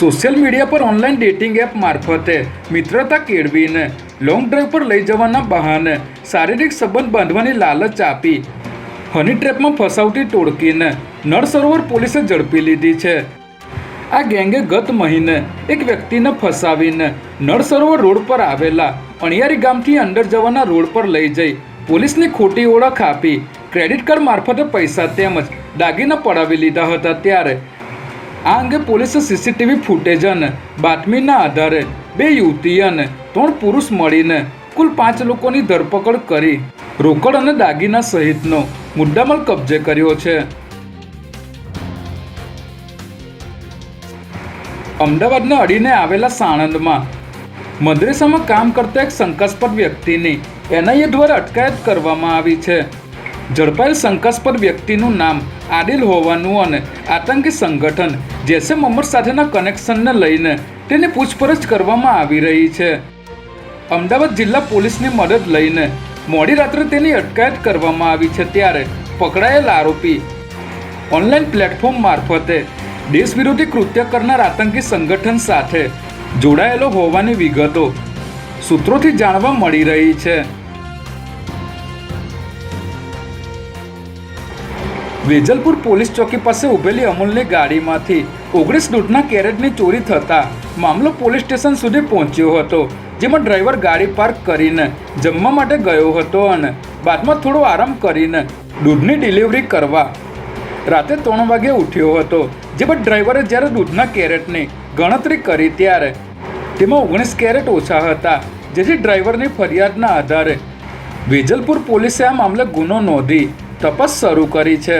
Social media પર online dating app મારફતે મિત્રતા કેળવીને લોંગ ડ્રાઈવ પર લઈ જવાના બહાને શારીરિક સંબંધ બાંધવાની લાલચ આપી. હની ટ્રેપમાં ફસાવતી ટોળકીને નળસરોવર પોલીસે ઝડપી લીધી છે. આ ગેંગે ગત મહિને એક વ્યક્તિને ફસાવીને નળ સરોવર રોડ પર આવેલા અણિયારી ગામથી અંદર જવાના રોડ પર લઈ જઈ પોલીસને ખોટી ઓળખ આપી. ક્રેડિટ કાર્ડ મારફતે પૈસા તેમજ દાગીના પડાવી લીધા હતા ત્યારે આ અંગે પોલીસે સીસીટીવી ફૂટેજ અને બાતમીના આધારે બે યુવતી અને ત્રણ પુરુષ મળીને કુલ પાંચ લોકોની ધરપકડ કરી રોકડ અને દાગીના સહિતનો મુદ્દામાલ કબજે કર્યો છે. અમદાવાદને અડીને આવેલા સાણંદમાં મદ્રેસામાં કામ કરતા એક શંકાસ્પદ વ્યક્તિની એનઆઈએ દ્વારા અટકાયત કરવામાં આવી છે. ઝડપાયેલ શંકાસ્પદ વ્યક્તિનું નામ આદિલ હોવાનું અને આતંકી સંગઠન જૈસે મોહમ્મદ સાથેના કનેક્શનને લઈને તેની પૂછપરછ કરવામાં આવી રહી છે. અમદાવાદ જિલ્લા પોલીસની મદદ લઈને મોડી રાત્રે તેની અટકાયત કરવામાં આવી છે ત્યારે પકડાયેલ આરોપી ઓનલાઈન પ્લેટફોર્મ મારફતે દેશ વિરોધી કૃત્ય કરનાર આતંકી સંગઠન સાથે જોડાયેલો હોવાની વિગતો સૂત્રોથી જાણવા મળી રહી છે. વેજલપુર પોલીસ ચોકી પાસે ઊભેલી અમૂલની ગાડીમાંથી ઓગણીસ દૂધના કેરેટની ચોરી થતાં મામલો પોલીસ સ્ટેશન સુધી પહોંચ્યો હતો, જેમાં ડ્રાઈવર ગાડી પાર્ક કરીને જમવા માટે ગયો હતો અને બાદમાં થોડો આરામ કરીને દૂધની ડિલિવરી કરવા રાતે ત્રણ વાગે ઉઠ્યો હતો, જેમાં ડ્રાઈવરે જ્યારે દૂધના કેરેટની ગણતરી કરી ત્યારે તેમાં ઓગણીસ કેરેટ ઓછા હતા, જેથી ડ્રાઈવરની ફરિયાદના આધારે વેજલપુર પોલીસે આ મામલે ગુનો નોંધી તપાસ શરૂ કરી છે.